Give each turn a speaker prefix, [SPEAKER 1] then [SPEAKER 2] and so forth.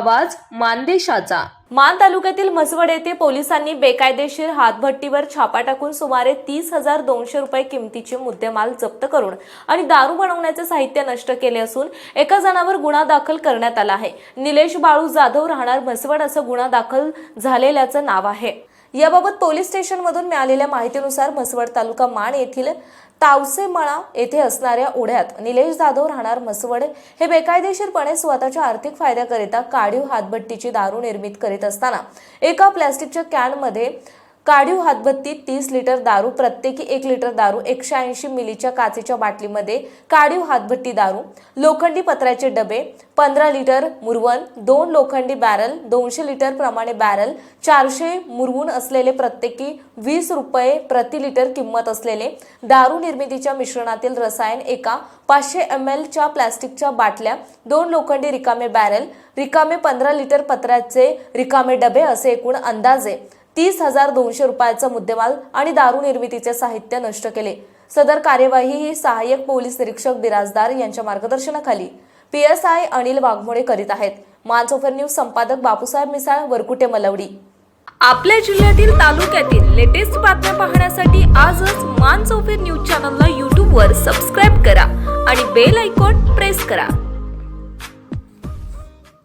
[SPEAKER 1] आवाज मानदेशाचा.
[SPEAKER 2] मान तालुक्यातील म्हसवड येथे पोलिसांनी बेकायदेशीर हातभट्टीवर छापा टाकून सुमारे तीस हजार दोनशे रुपये किमतीचे मुद्देमाल जप्त करून आणि दारू बनवण्याचे साहित्य नष्ट केले असून एका जणावर गुन्हा दाखल करण्यात आला आहे. निलेश बाळू जाधव राहणार म्हसवड असं गुन्हा दाखल झालेल्याचं नाव आहे. याबाबत पोलीस स्टेशनमधून मिळालेल्या माहितीनुसार म्हसवड तालुका मान येथील तावसेमळा येथे असणाऱ्या ओढ्यात निलेश जाधव राहणार म्हसवड हे बेकायदेशीरपणे स्वतःच्या आर्थिक फायद्याकरिता काढीव हातभट्टीची दारू निर्मित करीत असताना एका प्लॅस्टिकच्या कॅनमध्ये काढीव हातबत्ती तीस लिटर दारू प्रत्येकी एक लिटर दारू एकशे ऐंशी मिलीच्या काचेच्या बाटलीमध्ये काढीव हातभट्टी दारू लोखंडी पत्र्याचे डबे पंधरा लिटर मुरवण दोन लोखंडी बॅरल दोनशे लिटर प्रमाणे बॅरल चारशे मुरवून असलेले प्रत्येकी वीस रुपये प्रति लिटर किंमत असलेले दारू निर्मितीच्या मिश्रणातील रसायन एका पाचशे एम एलच्या प्लॅस्टिकच्या बाटल्या दोन लोखंडी रिकामे बॅरल रिकामे पंधरा लिटर पत्र्याचे रिकामे डबे असे एकूण अंदाजे तीस हजार दोनशे रुपयाचा मुद्देमाल आणि दारू निर्मितीचे साहित्य नष्ट केले. सदर कार्यवाही ही सहाय्यक पोलीस निरीक्षक बिराजदार यांच्या मार्गदर्शनाखाली P S I Anil Waghmode करीत आहेत. मानसोफर न्यूज संपादक बापूसाहेब मिसाळ वरकुटे मलवडी.
[SPEAKER 1] आपल्या जिल्ह्यातील तालुक्यातील लेटेस्ट बातम्या पाहण्यासाठी आजच मान चौफेर न्यूज चॅनलला यूट्यूबवर सबस्क्राईब करा आणि बेल आयकॉन प्रेस करा.